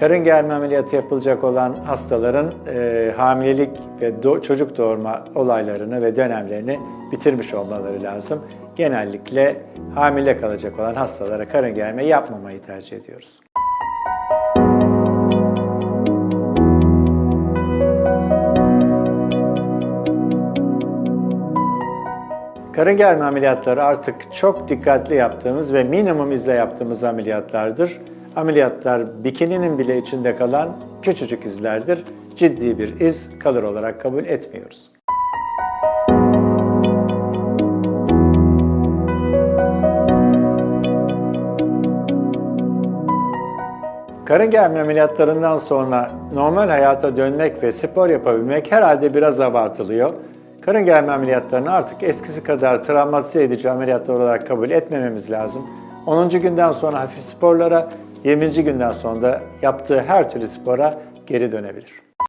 Karın germe ameliyatı yapılacak olan hastaların e, hamilelik ve do- çocuk doğurma olaylarını ve dönemlerini bitirmiş olmaları lazım. Genellikle hamile kalacak olan hastalara karın germe yapmamayı tercih ediyoruz. Karın germe ameliyatları artık çok dikkatli yaptığımız ve minimum izle yaptığımız ameliyatlardır. Ameliyatlar bikininin bile içinde kalan küçücük izlerdir. Ciddi bir iz kalır olarak kabul etmiyoruz. Karın germe ameliyatlarından sonra normal hayata dönmek ve spor yapabilmek herhalde biraz abartılıyor. Karın germe ameliyatlarını artık eskisi kadar travmatize edici ameliyatlar olarak kabul etmememiz lazım. 10. günden sonra hafif sporlara, 20. günden sonra da yaptığı her türlü spora geri dönebilir.